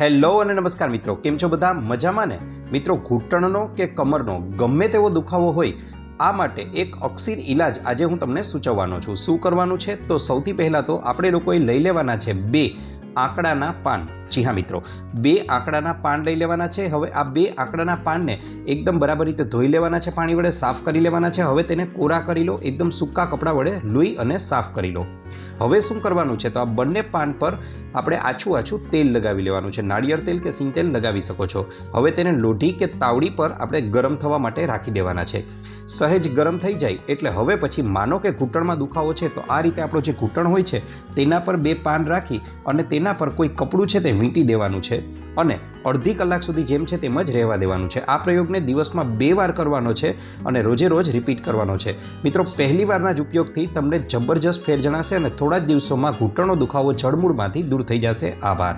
Hello અને નમસ્કાર મિત્રો, કેમ છો બધા? મજામાં ને? મિત્રો, ઘૂંટણનો કે કમરનો, ગમે તેવો દુખાવો હોય, આ માટે એક અક્ષીર ઈલાજ આજે હું તમને સૂચવવાનો છું. શું કરવાનું છે? તો સૌથી પહેલાં તો આપણે લોકોએ લઈ લેવાના છે બે આંકડાના પાન. જી હા મિત્રો, બે આંકડાના પાન લઈ લેવાના છે. હવે આ બે આંકડાના પાનને એકદમ બરાબર રીતે ધોઈ લેવાના છે પાણી વડે, સાફ કરી લેવાના છે. હવે તેને કોરા કરી લો, એકદમ સૂકા કપડાં વડે, લૂઈ અને સાફ કરી લો. હવે શું કરવાનું છે? તો આ બંને પાન પર આપણે આછું આછું તેલ લગાવી લેવાનું છે. નાળિયેર તેલ કે સિંગ તેલ લગાવી શકો છો. હવે તેને લોઢી કે તાવડી પર આપણે ગરમ થવા માટે રાખી દેવાના છે. સહેજ ગરમ થઈ જાય એટલે હવે પછી માનો કે ઘૂંટણમાં દુખાવો છે, તો આ રીતે આપણો જે ઘૂંટણ હોય છે, તેના પર બે પાન રાખી અને તેના પર કોઈ કપડું છે તે વીંટી દેવાનું છે અને અડધી કલાક સુધી જેમ છે તેમ જ રહેવા દેવાનું છે. આ પ્રયોગને દિવસમાં બે વાર કરવાનો છે અને રોજે રોજ રિપીટ કરવાનો છે. મિત્રો પહેલી વારના જ ઉપયોગથી તમને જબરજસ્ત ફેર જણાશે અને થોડા જ દિવસોમાં ઘૂંટણનો દુખાવો જળમૂળમાંથી દૂર થઈ જશે. આભાર.